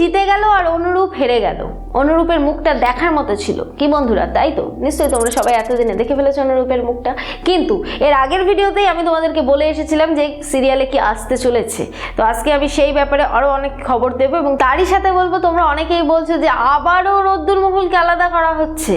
জিতে গেল আর অনুরূপ হেরে গেল। অনুরূপের মুখটা দেখার মতো ছিল। কি বন্ধুরা, তাই তো? নিশ্চয়ই তোমরা সবাই এতদিনে দেখে ফেলেছো অনুরূপের মুখটা। কিন্তু এর আগের ভিডিওতেই আমি তোমাদেরকে বলে এসেছিলাম যে সিরিয়ালে কি আসতে চলেছে। তো আজকে আমি সেই ব্যাপারে আরও অনেক খবর দেবো এবং তারই সাথে বলব, তোমরা অনেকেই বলছো যে আবারও রোদ্দুর মহলকে আলাদা করা হচ্ছে।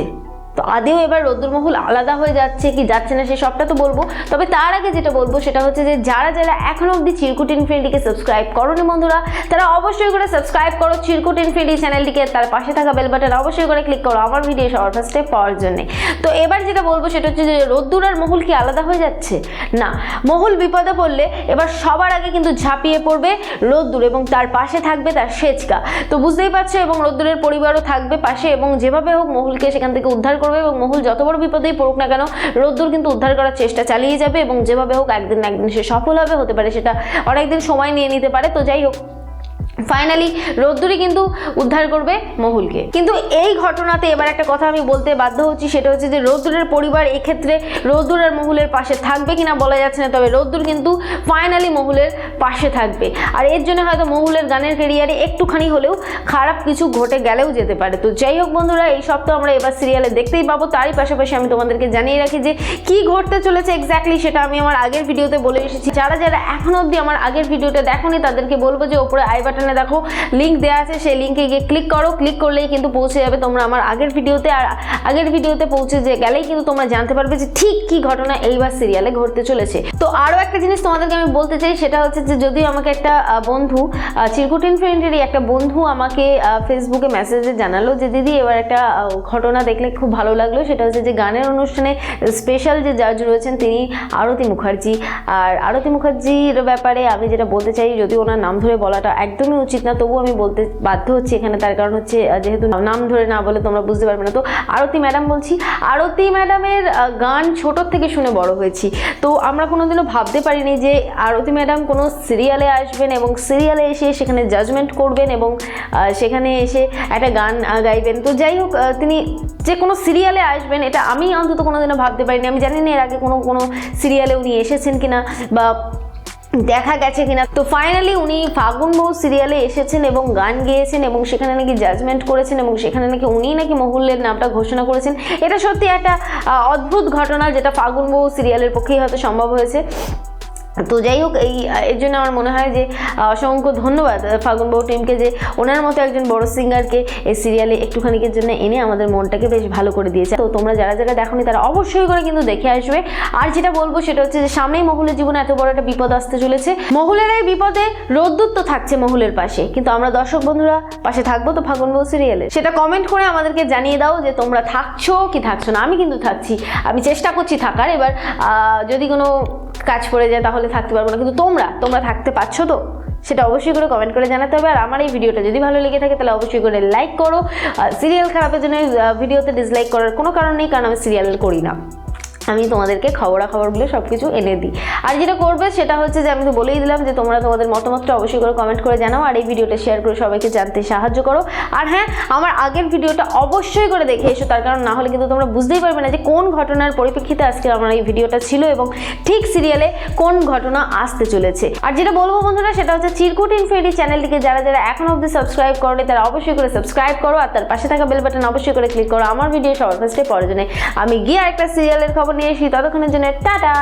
তো আদেও এবার রোদ্দুরমহল আলাদা হয়ে যাচ্ছে, কি যাচ্ছে না সে সবটা তো বলব। তবে তার আগে যেটা বলব সেটা হচ্ছে যে, যারা যারা এখনও অবধি চিরকুট ইনফিনিটিকে সাবস্ক্রাইব করো করোনি বন্ধুরা, তারা অবশ্যই করে সাবস্ক্রাইব করো চিরকুট ইনফিনিটি চ্যানেলটিকে, তার পাশে থাকা বেল বাটন অবশ্যই করে ক্লিক করো আমার ভিডিও সবার ফার্স্টে পাওয়ার জন্য। তো এবার যেটা বলব সেটা হচ্ছে যে, রোদ্দুর আর মহুল কি আলাদা হয়ে যাচ্ছে? না, মহুল বিপদে পড়লে এবার সবার আগে কিন্তু ঝাঁপিয়ে পড়বে রোদ্দুর এবং তার পাশে থাকবে তার সেচকা। তো বুঝতেই পারছ এবং রোদ্দুরের পরিবারও থাকবে পাশে এবং যেভাবে হোক মহুলকে সেখান থেকে উদ্ধার করবে এবং মহুল যত বড় বিপদেই পড়ুক না কেন, রোদ্দুর কিন্তু উদ্ধার করার চেষ্টা চালিয়ে যাবে এবং যেভাবে হোক একদিন না একদিন সে সফল হবে, হতে পারে সেটা অনেকদিন সময় নিয়ে নিতে পারে। তো যাই হোক ফাইনালি রোদ্দুরই কিন্তু উদ্ধার করবে মহুলকে। কিন্তু এই ঘটনাতে এবার একটা কথা আমি বলতে বাধ্য হচ্ছি, সেটা হচ্ছে যে রোদ্দুরের পরিবার এক্ষেত্রে রোদ্দুর আর মহুলের পাশে থাকবে কিনা বলা যাচ্ছে না, তবে রোদ্দুর কিন্তু ফাইনালি মহুলের পাশে থাকবে। আর এর জন্য হয়তো মহুলের গানের কেরিয়ারে একটুখানি হলেও খারাপ কিছু ঘটে গেলেও যেতে পারে। তো যাই হোক বন্ধুরা, এই তো আমরা এবার সিরিয়ালে দেখতেই পাবো। তারই পাশাপাশি আমি তোমাদেরকে জানিয়ে রাখি যে কি ঘটতে চলেছে এক্স্যাক্টলি সেটা আমি আমার আগের ভিডিওতে বলে এসেছি। যারা যারা এখনও অবধি আমার আগের ভিডিওটা দেখোনি, তাদেরকে বলব যে ওপরে আই বাটনে দেখো লিঙ্ক দেওয়া আছে, সেই লিঙ্কে গিয়ে ক্লিক করো। ক্লিক করলেই কিন্তু পৌঁছে যাবে তোমরা আমার আগের ভিডিওতে আর আগের ভিডিওতে পৌঁছে যে গেলেই কিন্তু তোমরা জানতে পারবে যে ঠিক কি ঘটনা এইবার সিরিয়ালে ঘটতে চলেছে। তো আরও একটা জিনিস তোমাদেরকে আমি বলতে চাই, সেটা হচ্ছে যে যদিও আমাকে একটা বন্ধু চিরকুট ইনফ্রেন্ডেরই একটা বন্ধু আমাকে ফেসবুকে মেসেজে জানালো যে, দিদি, এবার একটা ঘটনা দেখলে খুব ভালো লাগল। সেটা হচ্ছে যে গানের অনুষ্ঠানে স্পেশাল যে জাজ রয়েছেন তিনি আরতি মুখার্জি। আর আরতি মুখার্জির ব্যাপারে আমি যেটা বলতে চাই যদি ওনার নাম ধরে বলাটা একদমই উচিত না, তবুও আমি বলতে বাধ্য হচ্ছি এখানে। তার কারণ হচ্ছে যেহেতু নাম ধরে না বলে তোমরা বুঝতে পারবে না। তো আরতি ম্যাডাম বলছি, আরতি ম্যাডামের গান ছোটোর থেকে শুনে বড় হয়েছি। তো আমরা কোনোদিনও ভাবতে পারিনি যে আরতি ম্যাডাম কোনো সিরিয়ালে আসবেন এবং সিরিয়ালে এসে সেখানে জাজমেন্ট করবেন এবং সেখানে এসে একটা গান গাইবেন। তো যাই হোক তিনি যে কোনো সিরিয়ালে আসবেন, এটা আমি অন্তত কোনোদিনও ভাবতে পারিনি। আমি জানি না এর আগে কোনো কোনো সিরিয়ালে উনি এসেছেন কিনা বা দেখা গেছে কিনা? তো ফাইনালি উনি ফাগুন বউ সিরিয়ালে এসেছেন এবং গান গেয়েছেন এবং সেখানে নাকি জাজমেন্ট করেছেন এবং সেখানে নাকি উনি নাকি মহুল্যের নামটা ঘোষণা করেছেন। এটা সত্যি একটা অদ্ভুত ঘটনা যেটা ফাগুন বউ সিরিয়ালের পক্ষেই হয়তো সম্ভব হয়েছে। তো যাই হোক এই এর জন্য আমার মনে হয় যে অসংখ্য ধন্যবাদ আহ, ফাগুন বউ টিমকে যে ওনার মতো একজন বড় সিঙ্গারকে এই সিরিয়ালে একটুখানিকের জন্য এনে আমাদের মনটাকে বেশ ভালো করে দিয়েছে। তো তোমরা যারা যারা দেখোনি তারা অবশ্যই করে কিন্তু দেখে আসবে। আর যেটা বলব সেটা হচ্ছে যে সামনেই মহুলের জীবনে এত বড় একটা বিপদ আসতে চলেছে। মহুলের এই বিপদে রোদ্দুর তো থাকছে মহুলের পাশে। কিন্তু আমরা দর্শক বন্ধুরা পাশে থাকব তো ফাগুন বউ সিরিয়ালে সেটা কমেন্ট করে আমাদেরকে জানিয়ে দাও যে তোমরা থাকছো কি থাকছো না। আমি কিন্তু থাকছি। আমি চেষ্টা করছি থাকার। এবার যদি কোনো কাজ পড়ে যায়, তাহলে থাকতে পারব না। কিন্তু তোমরা তোমরা থাকতে পারছ তো? সেটা অবশ্যই করে কমেন্ট করে জানাতে হবে। আর আমার এই ভিডিওটা যদি ভালো লেগে থাকে, তাহলে অবশ্যই করে লাইক করো। সিরিয়াল খারাপের জন্য ভিডিওতে ডিসলাইক করার কোনো কারণ নেই, কারণ আমি সিরিয়াল করি না। আমি তোমাদেরকে খবরাখবরগুলো সব কিছু এনে দিই। আর যেটা করবে সেটা হচ্ছে যে আমি তো বলেই দিলাম যে তোমরা তোমাদের মতামতটা অবশ্যই করে কমেন্ট করে জানাও আর এই ভিডিওটা শেয়ার করে সবাইকে জানতে সাহায্য করো। আর হ্যাঁ আমার আগের ভিডিওটা অবশ্যই করে দেখে এসো, তার কারণ না হলে কিন্তু তোমরা বুঝতেই পারবে না যে কোন ঘটনার পরিপ্রেক্ষিতে আজকে আমার এই ভিডিওটা ছিল এবং ঠিক সিরিয়ালে কোন ঘটনা আসতে চলেছে। আর যেটা বলব বন্ধুরা, সেটা হচ্ছে চিরকুট ইনফিনিটি চ্যানেলটিকে যারা যারা এখন অবধি সাবস্ক্রাইব করোনি, তারা অবশ্যই করে সাবস্ক্রাইব করো আর তার পাশে থাকা বেল বাটন অবশ্যই করে ক্লিক করো। আমার ভিডিও সবার ফার্স্টে পড়ার জন্য আমি গিয়ে আরেকটা সিরিয়ালের খবর নিয়ে এসি ততক্ষণের জন্য টাটা।